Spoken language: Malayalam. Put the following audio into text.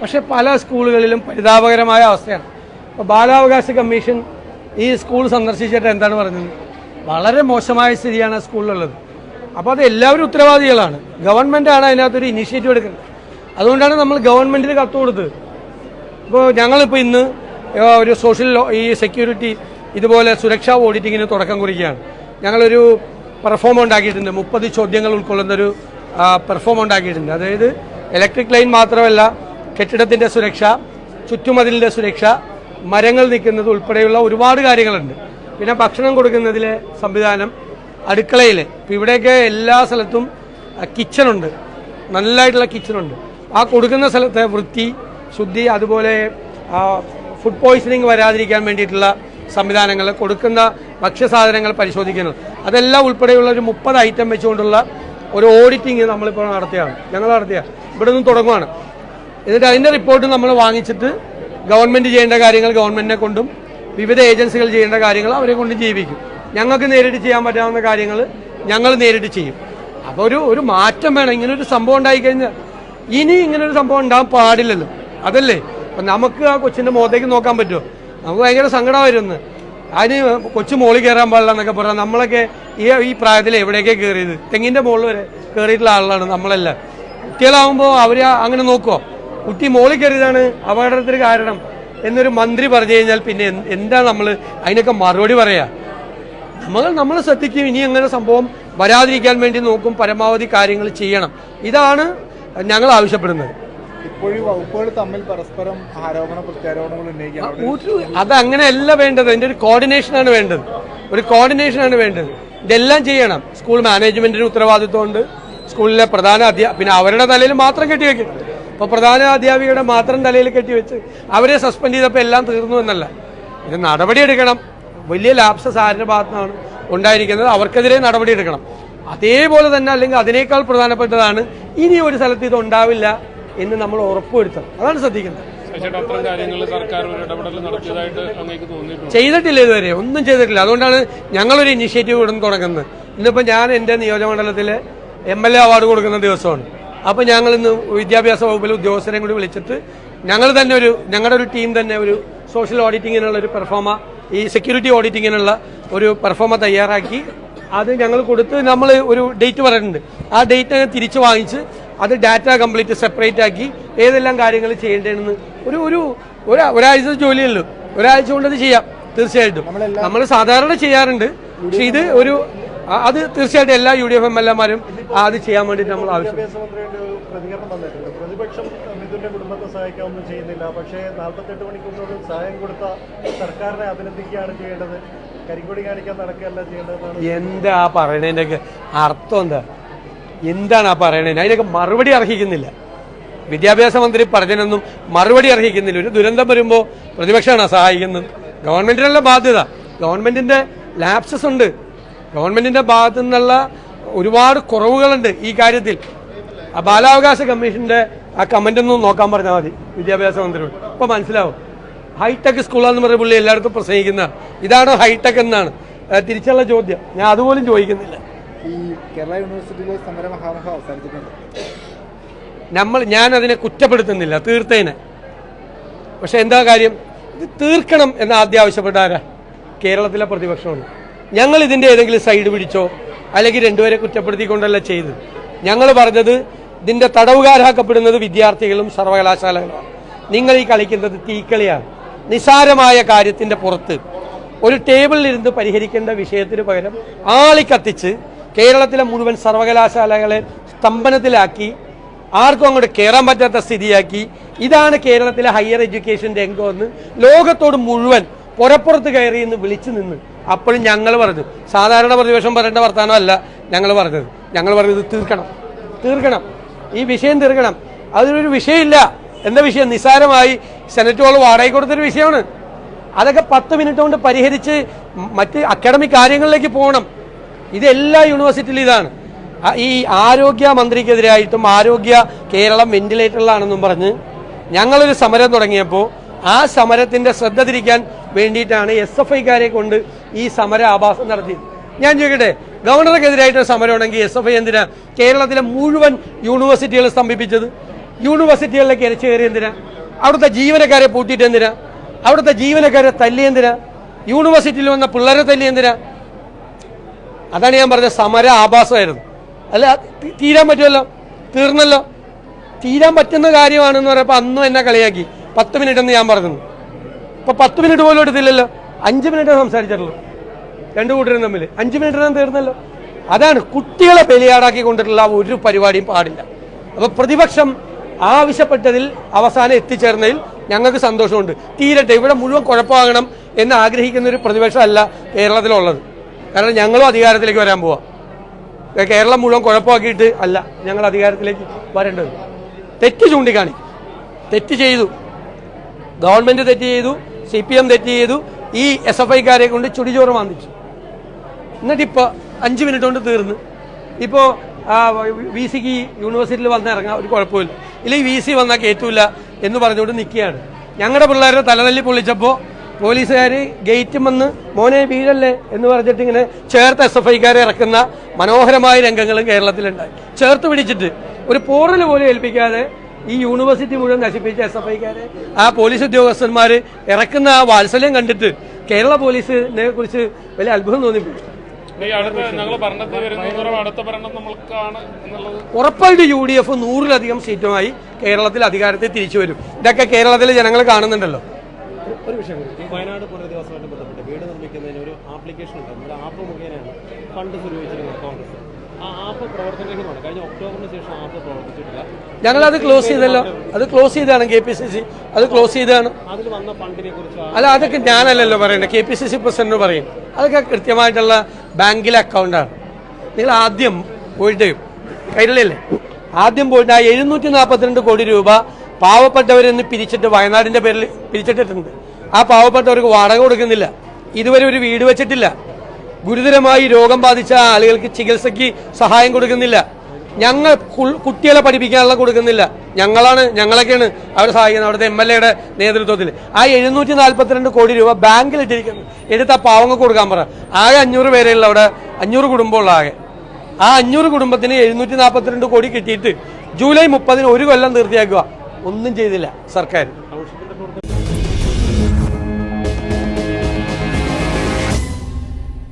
പക്ഷെ പല സ്കൂളുകളിലും പരിതാപകരമായ അവസ്ഥയാണ്. അപ്പോൾ ബാലാവകാശ കമ്മീഷൻ ഈ സ്കൂൾ സന്ദർശിച്ചിട്ട് എന്താണ് പറഞ്ഞത്? വളരെ മോശമായ സ്ഥിതിയാണ് ആ സ്കൂളിലുള്ളത്. അപ്പോൾ അത് എല്ലാവരും ഉത്തരവാദികളാണ്. ഗവൺമെന്റാണ് അതിനകത്തൊരു ഇനിഷ്യേറ്റീവ് എടുക്കുന്നത്. അതുകൊണ്ടാണ് നമ്മൾ ഗവൺമെന്റിന് കത്ത് കൊടുത്തത്. ഇപ്പോൾ ഞങ്ങളിപ്പോൾ ഇന്ന് ഒരു സോഷ്യൽ ഈ സെക്യൂരിറ്റി ഇതുപോലെ സുരക്ഷാ ഓഡിറ്റിങ്ങിന് തുടക്കം കുറിക്കുകയാണ്. ഞങ്ങളൊരു പെർഫോം ഉണ്ടാക്കിയിട്ടുണ്ട്. മുപ്പത് ചോദ്യങ്ങൾ ഉൾക്കൊള്ളുന്ന ഒരു പെർഫോം ഉണ്ടാക്കിയിട്ടുണ്ട്. അതായത് ഇലക്ട്രിക് ലൈൻ മാത്രമല്ല കെട്ടിടത്തിന്റെ സുരക്ഷ ചുറ്റുമതിലിന്റെ സുരക്ഷ മരങ്ങൾ നിൽക്കുന്നത് ഉൾപ്പെടെയുള്ള ഒരുപാട് കാര്യങ്ങളുണ്ട്. പിന്നെ ഭക്ഷണം കൊടുക്കുന്നതിലെ സംവിധാനം അടുക്കളയിൽ ഇപ്പോൾ ഇവിടെയൊക്കെ എല്ലാ സ്ഥലത്തും കിച്ചണുണ്ട് നല്ലതായിട്ടുള്ള കിച്ചണുണ്ട് ആ കൊടുക്കുന്ന സ്ഥലത്തെ വൃത്തി ശുദ്ധി അതുപോലെ ഫുഡ് പോയ്സണിങ് വരാതിരിക്കാൻ വേണ്ടിയിട്ടുള്ള സംവിധാനങ്ങൾ കൊടുക്കുന്ന ഭക്ഷ്യസാധനങ്ങൾ പരിശോധിക്കുന്നത് അതെല്ലാം ഉൾപ്പെടെയുള്ള ഒരു മുപ്പത് ഐറ്റം വെച്ചുകൊണ്ടുള്ള ഒരു ഓഡിറ്റിങ് നമ്മളിപ്പോൾ നടത്തിയാണ്. ഞങ്ങൾ നടത്തിയ ഇവിടെ നിന്ന് തുടങ്ങുവാണ്. എന്നിട്ട് അതിന്റെ റിപ്പോർട്ട് നമ്മൾ വാങ്ങിച്ചിട്ട് ഗവൺമെന്റ് ചെയ്യേണ്ട കാര്യങ്ങൾ ഗവൺമെന്റിനെ കൊണ്ടും വിവിധ ഏജൻസികൾ ചെയ്യേണ്ട കാര്യങ്ങൾ അവരെ കൊണ്ട് ജീവിക്കും. ഞങ്ങൾക്ക് നേരിട്ട് ചെയ്യാൻ പറ്റാവുന്ന കാര്യങ്ങൾ ഞങ്ങൾ നേരിട്ട് ചെയ്യും. അപ്പോൾ ഒരു ഒരു മാറ്റം വേണം. ഇങ്ങനൊരു സംഭവം ഉണ്ടായിക്കഴിഞ്ഞാൽ ഇനി ഇങ്ങനൊരു സംഭവം ഉണ്ടാകാൻ പാടില്ലല്ലോ. അതല്ലേ? അപ്പം നമുക്ക് ആ കൊച്ചിന്റെ മുഖത്തേക്ക് നോക്കാൻ പറ്റുമോ? നമുക്ക് ഭയങ്കര സങ്കടമായിരുന്നു. അതിന് കൊച്ചു മോളിൽ കയറാൻ പാടില്ല എന്നൊക്കെ പറഞ്ഞാൽ നമ്മളൊക്കെ ഈ ഈ പ്രായത്തിൽ എവിടെയൊക്കെ കയറിയത്? തെങ്ങിന്റെ മുകളിൽ വരെ കയറിയിട്ടുള്ള ആളാണ് നമ്മളെല്ലാം. കുട്ടികളാവുമ്പോൾ അവർ അങ്ങനെ നോക്കുമോ കുട്ടി മോളിൽ കയറിയതാണ് അപകടത്തിന് കാരണം എന്നൊരു മന്ത്രി പറഞ്ഞു കഴിഞ്ഞാൽ പിന്നെ എന്താ നമ്മൾ അതിനൊക്കെ മറുപടി പറയാ? നമ്മൾ നമ്മൾ ശ്രദ്ധിക്കും ഇനി അങ്ങനെ സംഭവം വരാതിരിക്കാൻ വേണ്ടി നോക്കും പരമാവധി കാര്യങ്ങൾ ചെയ്യണം. ഇതാണ് ഞങ്ങൾ ആവശ്യപ്പെടുന്നത്. ഇപ്പോഴും വകുപ്പുകൾ തമ്മിൽ പരസ്പരം ആരോപണ പ്രത്യാരോപണങ്ങൾ അത് അങ്ങനെയല്ല വേണ്ടത്. അതിന്റെ ഒരു കോർഡിനേഷനാണ് വേണ്ടത്. ഒരു കോർഡിനേഷനാണ് വേണ്ടത്. ഇതെല്ലാം ചെയ്യണം. സ്കൂൾ മാനേജ്മെന്റിന് ഉത്തരവാദിത്വമുണ്ട് സ്കൂളിലെ പ്രധാന അധ്യാപക പിന്നെ അവരുടെ തലയിൽ മാത്രം കെട്ടിവെക്കും അപ്പോൾ പ്രധാന അധ്യാപികയുടെ മാത്രം തലയിൽ കെട്ടിവെച്ച് അവരെ സസ്പെൻഡ് ചെയ്തപ്പോൾ എല്ലാം തീർന്നു എന്നല്ല. ഇത് നടപടിയെടുക്കണം വലിയ ലാപ്സസ് ആരുടെ ഭാഗത്തുനിന്നാണ് ഉണ്ടായിരിക്കുന്നത്? അവർക്കെതിരെ നടപടിയെടുക്കണം അതേപോലെ തന്നെ അല്ലെങ്കിൽ അതിനേക്കാൾ പ്രധാനപ്പെട്ടതാണ് ഇനി ഒരു സ്ഥലത്ത് ഇത് ഉണ്ടാവില്ല എന്ന് നമ്മൾ ഉറപ്പുവരുത്തണം. അതാണ് ശ്രദ്ധിക്കുന്നത് ചെയ്തിട്ടില്ല ഇതുവരെ. ഒന്നും ചെയ്തിട്ടില്ല. അതുകൊണ്ടാണ് ഞങ്ങളൊരു ഇനിഷ്യേറ്റീവ് ഇവിടെ തുടങ്ങുന്നത്. ഇന്നിപ്പോൾ ഞാൻ എന്റെ നിയോജകമണ്ഡലത്തിലെ എം എൽ എ അവാർഡ് കൊടുക്കുന്ന ദിവസമാണ്. അപ്പോൾ ഞങ്ങൾ ഇന്ന് വിദ്യാഭ്യാസ വകുപ്പിലെ ഉദ്യോഗസ്ഥരെയും കൂടി വിളിച്ചിട്ട് ഞങ്ങൾ തന്നെ ഒരു ഞങ്ങളുടെ ഒരു ടീം തന്നെ ഒരു സോഷ്യൽ ഓഡിറ്റിങ്ങിനുള്ള ഒരു പെർഫോമ ഈ സെക്യൂരിറ്റി ഓഡിറ്റിങ്ങിനുള്ള ഒരു പെർഫോമ തയ്യാറാക്കി. അത് ഞങ്ങൾ കൊടുത്ത് നമ്മൾ ഒരു ഡേറ്റ് പറഞ്ഞിട്ടുണ്ട് ആ ഡേറ്റ് തിരിച്ചു വാങ്ങിച്ച് അത് ഡാറ്റ കംപ്ലീറ്റ് സെപ്പറേറ്റ് ആക്കി ഏതെല്ലാം കാര്യങ്ങൾ ചെയ്യേണ്ടതെന്ന് ഒരു ഒരു ഒരാഴ്ച ജോലിയല്ലോ ഒരാഴ്ച കൊണ്ടത് ചെയ്യാം. തീർച്ചയായിട്ടും. നമ്മൾ സാധാരണ ചെയ്യാറുണ്ട്. പക്ഷെ ഇത് ഒരു അത് തീർച്ചയായിട്ടും എല്ലാ U D F M L എമാരും അത് ചെയ്യാൻ വേണ്ടിയിട്ട് നമ്മൾ ആവശ്യം പ്രതിപക്ഷം മിഥുന്റെ കുടുംബത്തെ ചെയ്യുന്നില്ല. പക്ഷേ നാൽപ്പത്തെട്ട് സഹായം കൊടുത്ത സർക്കാരിനെ അഭിനന്ദിക്കുകയാണ് ചെയ്യേണ്ടത്. കരിങ്കൊടി കാണിക്കാൻ നടക്കുകയല്ല ചെയ്യേണ്ടതെന്നാണ് എന്താ പറയണതിന്റെയൊക്കെ അർത്ഥം എന്താ? എന്താണ് ആ പറയണത് അതിനൊക്കെ മറുപടി അർഹിക്കുന്നില്ല. വിദ്യാഭ്യാസ മന്ത്രി പറഞ്ഞതിനൊന്നും മറുപടി അർഹിക്കുന്നില്ല. ഒരു ദുരന്തം വരുമ്പോൾ പ്രതിപക്ഷമാണ് സഹായിക്കുന്നത്. ഗവൺമെന്റിനുള്ള ബാധ്യത. ഗവൺമെന്റിന്റെ ലാപ്സസ് ഉണ്ട്. ഗവൺമെന്റിന്റെ ഭാഗത്തു നിന്നുള്ള ഒരുപാട് കുറവുകളുണ്ട് ഈ കാര്യത്തിൽ. ആ ബാലാവകാശ കമ്മീഷന്റെ ആ കമന്റ് ഒന്നും നോക്കാൻ പറഞ്ഞാൽ മതി വിദ്യാഭ്യാസ മന്ത്രിയോട്. ഇപ്പൊ മനസ്സിലാവും. ഹൈടെക് സ്കൂളാന്ന് പറഞ്ഞ പുള്ളി എല്ലായിടത്തും പ്രസംഗിക്കുന്ന ഇതാണ് ഹൈടെക് എന്നാണ്. തിരിച്ചുള്ള ചോദ്യം. ഞാൻ അതുപോലും ചോദിക്കുന്നില്ല. ഈ കേരള യൂണിവേഴ്സിറ്റിയിലെ അവസാനിച്ചിട്ടുണ്ട്. നമ്മൾ ഞാൻ അതിനെ കുറ്റപ്പെടുത്തുന്നില്ല തീർത്തേനെ. പക്ഷെ എന്താ കാര്യം? ഇത് തീർക്കണം എന്ന് ആദ്യം ആവശ്യപ്പെട്ട ആരാ? കേരളത്തിലെ പ്രതിപക്ഷമാണ്. ഞങ്ങൾ ഇതിന്റെ ഏതെങ്കിലും സൈഡ് പിടിച്ചോ? അല്ലെങ്കിൽ രണ്ടുപേരെ കുറ്റപ്പെടുത്തിക്കൊണ്ടല്ല ചെയ്ത് ഞങ്ങൾ പറഞ്ഞത് ഇതിന്റെ തടവുകാരാക്കപ്പെടുന്നത് വിദ്യാർത്ഥികളും സർവകലാശാലകളും. നിങ്ങൾ ഈ കളിക്കുന്നത് തീക്കളിയാണ്. നിസാരമായ കാര്യത്തിന്റെ പുറത്ത് ഒരു ടേബിളിൽ ഇരുന്ന് പരിഹരിക്കേണ്ട വിഷയത്തിന് പകരം ആളി കത്തിച്ച് കേരളത്തിലെ മുഴുവൻ സർവകലാശാലകളെ സ്തംഭനത്തിലാക്കി ആർക്കും അങ്ങോട്ട് കയറാൻ പറ്റാത്ത സ്ഥിതിയാക്കി. ഇതാണ് കേരളത്തിലെ ഹയർ എഡ്യൂക്കേഷൻ രംഗമെന്ന് ലോകത്തോട് മുഴുവൻ പുറപ്പുറത്ത് കയറി എന്ന് വിളിച്ചു നിന്ന് അപ്പോഴും ഞങ്ങൾ പറഞ്ഞു സാധാരണ പ്രതിപക്ഷം പറയേണ്ട വർത്തമാനമല്ല ഞങ്ങൾ പറഞ്ഞത്. ഞങ്ങൾ പറഞ്ഞത് തീർക്കണം. തീർക്കണം. ഈ വിഷയം തീർക്കണം. അതിനൊരു വിഷയമില്ല. എന്താ വിഷയം? നിസ്സാരമായി സെനറ്റ് ഹോൾ വാടകയ്ക്ക് കൊടുത്തൊരു വിഷയമാണ്. അതൊക്കെ പത്ത് മിനിറ്റ് കൊണ്ട് പരിഹരിച്ച് മറ്റ് അക്കാഡമിക് കാര്യങ്ങളിലേക്ക് പോകണം. ഇത് എല്ലാ യൂണിവേഴ്സിറ്റിയിലും ഇതാണ്. ഈ ആരോഗ്യ മന്ത്രിക്കെതിരായിട്ടും ആരോഗ്യ കേരളം വെന്റിലേറ്ററിലാണെന്നും പറഞ്ഞ് ഞങ്ങളൊരു സമരം തുടങ്ങിയപ്പോൾ ആ സമരത്തിന്റെ ശ്രദ്ധ തിരിക്കാൻ വേണ്ടിയിട്ടാണ് എസ് എഫ് ഐക്കാരെ കൊണ്ട് ഈ സമര ആഭാസം നടത്തിയത് ഞാൻ ചോദിക്കട്ടെ ഗവർണർക്കെതിരായിട്ട് സമരം ഉണ്ടെങ്കിൽ എസ് എഫ് ഐ എന്തിനാ കേരളത്തിലെ മുഴുവൻ യൂണിവേഴ്സിറ്റികൾ സ്തംഭിപ്പിച്ചത്? യൂണിവേഴ്സിറ്റികളിലേക്ക് ഇരച്ചു കയറി എന്തിനാ? അവിടുത്തെ ജീവനക്കാരെ പൂട്ടിയിട്ട് എന്തിനാ? അവിടുത്തെ ജീവനക്കാരെ തല്ലി എന്തിനാ? യൂണിവേഴ്സിറ്റിയിൽ വന്ന പിള്ളേരെ തല്ലി എന്തിനാ? അതാണ് ഞാൻ പറഞ്ഞ സമര ആഭാസമായിരുന്നു അല്ല തീരാൻ പറ്റുമല്ലോ? തീർന്നല്ലോ? തീരാൻ പറ്റുന്ന കാര്യമാണെന്ന് പറയുമ്പോൾ അന്നും എന്നെ കളിയാക്കി. പത്ത് മിനിറ്റ് എന്ന് ഞാൻ പറഞ്ഞു ഇപ്പൊ പത്ത് മിനിറ്റ് പോലും എടുത്തില്ലല്ലോ? അഞ്ച് മിനിറ്റ് സംസാരിച്ചിട്ടുള്ളൂ. രണ്ടു കൂട്ടരും തമ്മിൽ അഞ്ച് ഞാൻ തീർന്നല്ലോ. അതാണ് കുട്ടികളെ ബലിയാടാക്കി കൊണ്ടിട്ടുള്ള ഒരു പരിപാടിയും പാടില്ല. അപ്പൊ പ്രതിപക്ഷം ആവശ്യപ്പെട്ടതിൽ അവസാനം എത്തിച്ചേർന്നതിൽ ഞങ്ങൾക്ക് സന്തോഷമുണ്ട്. തീരട്ടെ ഇവിടെ മുഴുവൻ കുഴപ്പമാകണം എന്ന് ആഗ്രഹിക്കുന്ന ഒരു പ്രതിപക്ഷമല്ല കേരളത്തിലുള്ളത്. കാരണം ഞങ്ങളും അധികാരത്തിലേക്ക് വരാൻ പോവാം. കേരളം മുഴുവൻ കുഴപ്പമാക്കിയിട്ട് അല്ല ഞങ്ങൾ അധികാരത്തിലേക്ക് വരേണ്ടത്. തെറ്റ് ചൂണ്ടിക്കാണിക്കും. തെറ്റ് ചെയ്തു. ഗവൺമെന്റ് തെറ്റ് ചെയ്തു സി പി എം തെറ്റ് ചെയ്തു ഈ എസ് എഫ് ഐക്കാരെ കൊണ്ട് ചുടിചോറ് വാങ്ങിച്ചു എന്നിട്ടിപ്പോൾ അഞ്ച് മിനിറ്റ് കൊണ്ട് തീർന്ന്. ഇപ്പോൾ വി സിക്ക് യൂണിവേഴ്സിറ്റിയിൽ വന്ന് ഇറങ്ങാം ഒരു കുഴപ്പമില്ല. ഇല്ലെങ്കിൽ വി സി വന്നാൽ കയറ്റൂല എന്ന് പറഞ്ഞുകൊണ്ട് നിൽക്കുകയാണ് ഞങ്ങളുടെ പിള്ളേരെ തലതല്ലി പൊള്ളിച്ചപ്പോൾ പോലീസുകാർ ഗേറ്റും വന്ന് മോനെ വീഴല്ലേ? എന്ന് പറഞ്ഞിട്ട് ഇങ്ങനെ ചേർത്ത് എസ് എഫ് ഐക്കാരെ ഇറക്കുന്ന മനോഹരമായ രംഗങ്ങളും കേരളത്തിലുണ്ടായി. ചേർത്ത് പിടിച്ചിട്ട് ഒരു പോറൽ പോലും ഏൽപ്പിക്കാതെ ഈ യൂണിവേഴ്സിറ്റി മുഴുവൻ നശിപ്പിച്ച എസ് എഫ് ഐക്കാരെ ആ പോലീസ് ഉദ്യോഗസ്ഥന്മാർ ഇറക്കുന്ന ആ വാത്സല്യം കണ്ടിട്ട് കേരള പോലീസിനെ കുറിച്ച് വലിയ അത്ഭുതം തോന്നിപ്പോയി. ഈ അടുത്ത ഞങ്ങൾ ഭരണത്തിൽ വരുന്നതോറും അടുത്ത ഭരണം നമ്മൾക്കാണ് എന്നുള്ളത്. ഉറപ്പായിട്ട് യു ഡി എഫ് നൂറിലധികം സീറ്റുമായി കേരളത്തിൽ അധികാരത്തിൽ തിരിച്ചു വരും. ഇതൊക്കെ കേരളത്തിലെ ജനങ്ങൾ കാണുന്നുണ്ടല്ലോ. ഒരു വിഷയം കൂടി. വയനാട് പുനരധിവാസമായിട്ട് ബന്ധപ്പെട്ട് വീട് നിർമ്മിക്കുന്നതിന് ഒരു ആപ്ലിക്കേഷൻ ഉണ്ട്. നമ്മുടെ ആപ്പ് മുഖേനയാണ് ഫണ്ട് സ്വരൂപിച്ചിരുന്നത് കോൺഗ്രസ്. ഞങ്ങളത് ക്ലോസ് ചെയ്തല്ലോ. അത് ക്ലോസ് ചെയ്താണ് കെ പി സി സി അത് ക്ലോസ് ചെയ്താണ് അല്ല അതൊക്കെ ഞാനല്ലല്ലോ പറയണ്ടത് K P C C president പറയും. അതൊക്കെ കൃത്യമായിട്ടുള്ള ബാങ്കിലെ അക്കൗണ്ടാണ് നിങ്ങൾ ആദ്യം പോയിട്ട് കൈരളിയല്ലേ ആദ്യം പോയിട്ട് ആ എഴുന്നൂറ്റി നാൽപ്പത്തിരണ്ട് കോടി രൂപ പാവപ്പെട്ടവരിൽ നിന്ന് പിരിച്ചിട്ട് വയനാടിന്റെ പേരിൽ പിരിച്ചിട്ടിട്ടുണ്ട്. ആ പാവപ്പെട്ടവർക്ക് വാടക കൊടുക്കുന്നില്ല. ഇതുവരെ ഒരു വീട് വെച്ചിട്ടില്ല. ഗുരുതരമായി രോഗം ബാധിച്ച ആളുകൾക്ക് ചികിത്സയ്ക്ക് സഹായം കൊടുക്കുന്നില്ല. ഞങ്ങൾ കുട്ടികളെ പഠിപ്പിക്കാനുള്ള കൊടുക്കുന്നില്ല. ഞങ്ങളാണ് ഞങ്ങളൊക്കെയാണ് അവരെ സഹായിക്കുന്നത്. അവിടുത്തെ എം എൽ എയുടെ നേതൃത്വത്തിൽ. ആ എഴുന്നൂറ്റി നാൽപ്പത്തിരണ്ട് കോടി രൂപ ബാങ്കിൽ ഇട്ടിരിക്കുന്നു എടുത്ത് ആ കൊടുക്കാൻ പറ. ആകെ അഞ്ഞൂറ് പേരെയുള്ള അവിടെ. അഞ്ഞൂറ് കുടുംബമുള്ള ആകെ. ആ അഞ്ഞൂറ് കുടുംബത്തിന് എഴുന്നൂറ്റി നാൽപ്പത്തിരണ്ട് കോടി കിട്ടിയിട്ട് ജൂലൈ മുപ്പതിന് ഒരു കൊല്ലം തീർത്തിയാക്കുക ഒന്നും ചെയ്തില്ല സർക്കാർ.